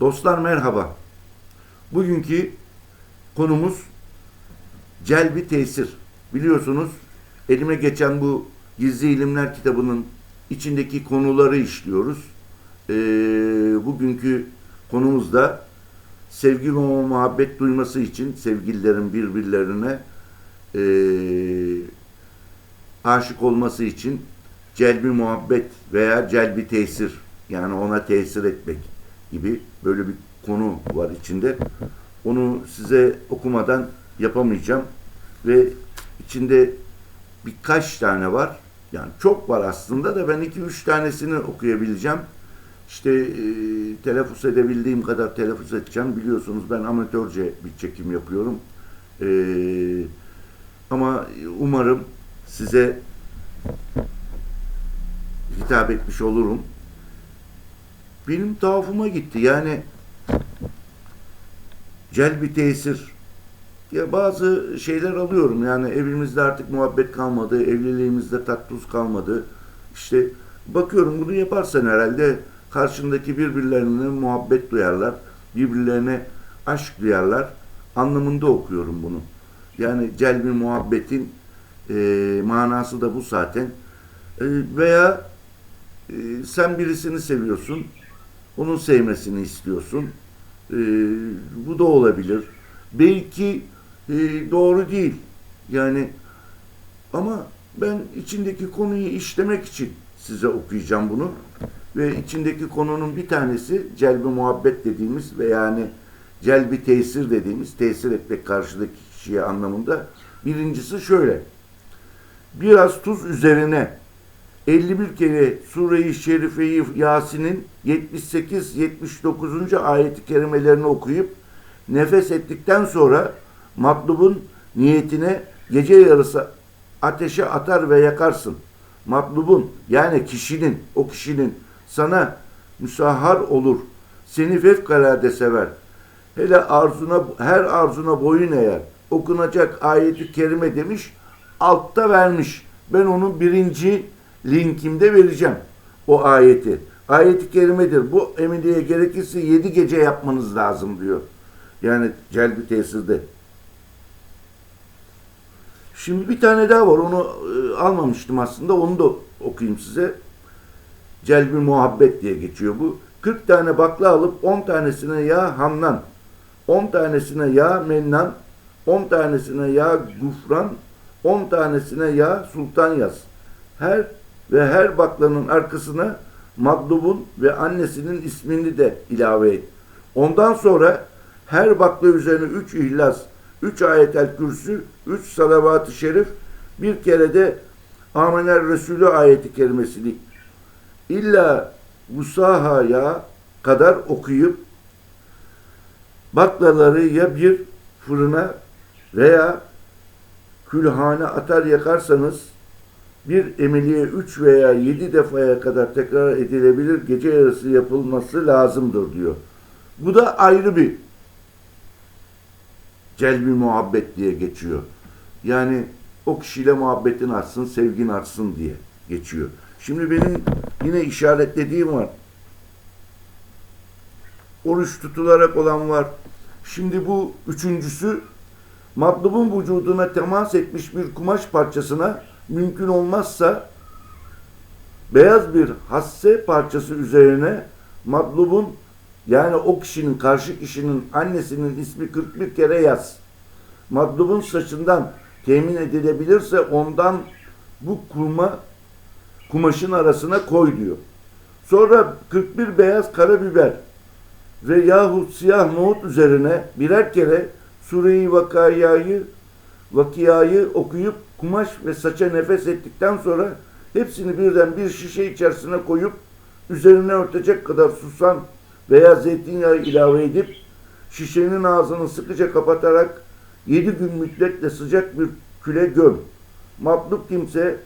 Dostlar merhaba. Bugünkü konumuz celbi tesir. Biliyorsunuz elime geçen bu Gizli İlimler kitabının içindeki konuları işliyoruz. Ee, bugünkü konumuz da sevgi ve muhabbet duyması için sevgililerin birbirlerine ee, aşık olması için celbi muhabbet veya celbi tesir yani ona tesir etmek gibi böyle bir konu var içinde. Onu size okumadan yapamayacağım ve içinde birkaç tane var. Yani çok var aslında da ben iki üç tanesini okuyabileceğim. İşte e, telaffuz edebildiğim kadar telaffuz edeceğim. Biliyorsunuz ben amatörce bir çekim yapıyorum. E, ama umarım size hitap etmiş olurum. Benim tuhafıma gitti. Yani celbi tesir. Ya bazı şeyler alıyorum. Yani evimizde artık muhabbet kalmadı. Evliliğimizde tat tuz kalmadı. İşte bakıyorum bunu yaparsan herhalde karşındaki birbirlerine muhabbet duyarlar. Birbirlerine aşk duyarlar. Anlamında okuyorum bunu. Yani celbi muhabbetin e, manası da bu zaten. E, veya e, sen birisini seviyorsun. Onun sevmesini istiyorsun. E, bu da olabilir. Belki e, doğru değil. Yani ama ben içindeki konuyu işlemek için size okuyacağım bunu. Ve içindeki konunun bir tanesi celbi muhabbet dediğimiz ve yani celbi tesir dediğimiz tesir etmek karşıdaki kişiye anlamında. Birincisi şöyle. Biraz tuz üzerine 51 kere Sure-i Şerife-i Yasin'in 78-79. ayeti kerimelerini okuyup nefes ettikten sonra matlubun niyetine gece yarısı ateşe atar ve yakarsın. Matlubun yani kişinin, o kişinin sana müsahhar olur. Seni fevkalade sever. Hele arzuna, her arzuna boyun eğer. Okunacak ayeti kerime demiş, altta vermiş. Ben onun birinci linkimde vereceğim o ayeti. Ayeti kerimedir. Bu emiliye gerekirse yedi gece yapmanız lazım diyor. Yani celbi tesirde. Şimdi bir tane daha var. Onu e, almamıştım aslında. Onu da okuyayım size. Celbi muhabbet diye geçiyor bu. 40 tane bakla alıp 10 tanesine ya Hannan, 10 tanesine ya Mennan, 10 tanesine ya Gufran, 10 tanesine ya Sultan yaz. Her ve her baklanın arkasına Matlub'un ve annesinin ismini de ilave et. Ondan sonra her bakla üzerine üç ihlas, üç ayetel kürsü, üç salavat-ı şerif, bir kere de Amener Resulü ayeti kerimesini illa Musaha'ya kadar okuyup baklaları ya bir fırına veya külhane atar yakarsanız bir emeliye üç veya yedi defaya kadar tekrar edilebilir gece yarısı yapılması lazımdır diyor. Bu da ayrı bir celbi muhabbet diye geçiyor. Yani o kişiyle muhabbetin artsın, sevgin artsın diye geçiyor. Şimdi benim yine işaretlediğim var. Oruç tutularak olan var. Şimdi bu üçüncüsü matlubun vücuduna temas etmiş bir kumaş parçasına mümkün olmazsa beyaz bir hasse parçası üzerine matlubun yani o kişinin karşı kişinin annesinin ismi 41 kere yaz. Matlubun saçından temin edilebilirse ondan bu kuma kumaşın arasına koy diyor. Sonra 41 beyaz karabiber ve yahut siyah nohut üzerine birer kere Sure-i Vakaya'yı Vakiyayı okuyup kumaş ve saça nefes ettikten sonra hepsini birden bir şişe içerisine koyup üzerine örtecek kadar susam veya zeytinyağı ilave edip şişenin ağzını sıkıca kapatarak yedi gün müddetle sıcak bir küle göm. Matluk kimse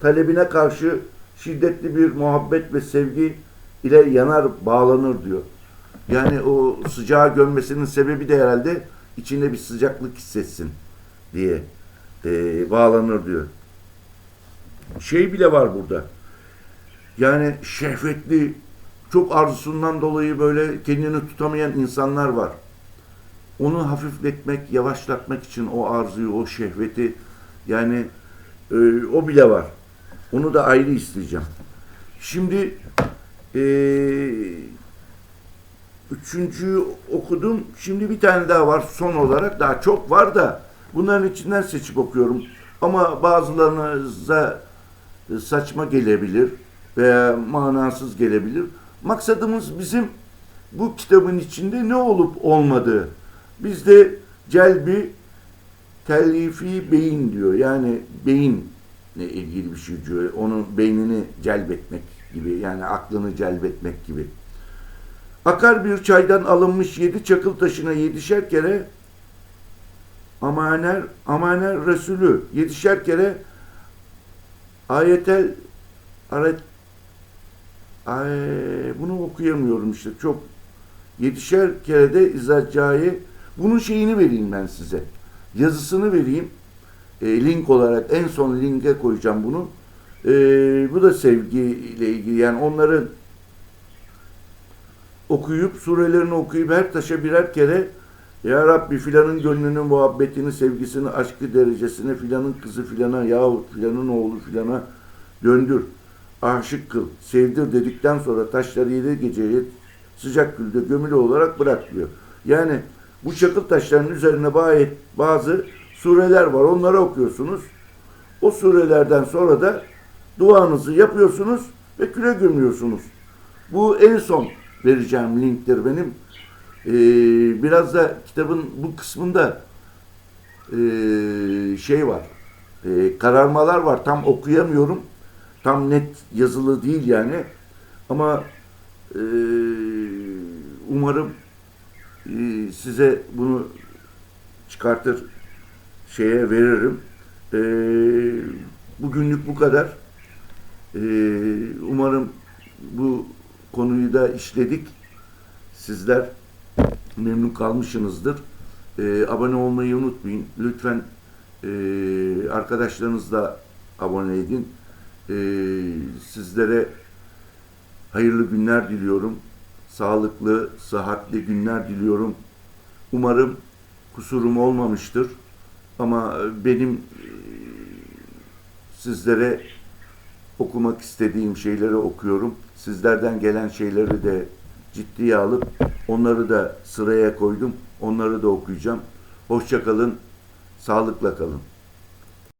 talebine karşı şiddetli bir muhabbet ve sevgi ile yanar bağlanır diyor. Yani o sıcağı gömmesinin sebebi de herhalde içinde bir sıcaklık hissetsin diye e, bağlanır diyor. Şey bile var burada. Yani şehvetli çok arzusundan dolayı böyle kendini tutamayan insanlar var. Onu hafifletmek, yavaşlatmak için o arzuyu, o şehveti yani e, o bile var. Onu da ayrı isteyeceğim. Şimdi e, üçüncüyü okudum. Şimdi bir tane daha var son olarak. Daha çok var da bunların içinden seçip okuyorum. Ama bazılarınıza saçma gelebilir veya manasız gelebilir. Maksadımız bizim bu kitabın içinde ne olup olmadığı. Bizde celbi tellifi beyin diyor. Yani beyinle ilgili bir şey diyor. Onun beynini celbetmek gibi. Yani aklını celbetmek gibi. Akar bir çaydan alınmış yedi çakıl taşına yedişer kere amaner, amaner Resulü yedişer kere ayetel aret ay, bunu okuyamıyorum işte çok yedişer kere de izacayı bunun şeyini vereyim ben size yazısını vereyim. E, link olarak en son linke koyacağım bunu. E, bu da sevgiyle ilgili yani onların okuyup surelerini okuyup her taşa birer kere ya Rabbi filanın gönlünün muhabbetini, sevgisini, aşkı derecesine filanın kızı filana yahut filanın oğlu filana döndür. Aşık kıl, sevdir dedikten sonra taşları yedi geceye sıcak külde gömülü olarak bırak diyor. Yani bu çakıl taşlarının üzerine bazı sureler var. Onları okuyorsunuz. O surelerden sonra da duanızı yapıyorsunuz ve küle gömüyorsunuz. Bu en son vereceğim linktir benim. Ee, biraz da kitabın bu kısmında ee, şey var. Ee, kararmalar var. Tam okuyamıyorum. Tam net yazılı değil yani. Ama ee, umarım ee, size bunu çıkartır şeye veririm. Ee, bugünlük bu kadar. Ee, umarım bu konuyu da işledik. Sizler memnun kalmışsınızdır. Ee, abone olmayı unutmayın. Lütfen e, arkadaşlarınızla abone edin. Ee, sizlere hayırlı günler diliyorum. Sağlıklı, sıhhatli günler diliyorum. Umarım kusurum olmamıştır. Ama benim e, sizlere okumak istediğim şeyleri okuyorum. Sizlerden gelen şeyleri de ciddiye alıp onları da sıraya koydum. Onları da okuyacağım. Hoşça kalın, sağlıkla kalın.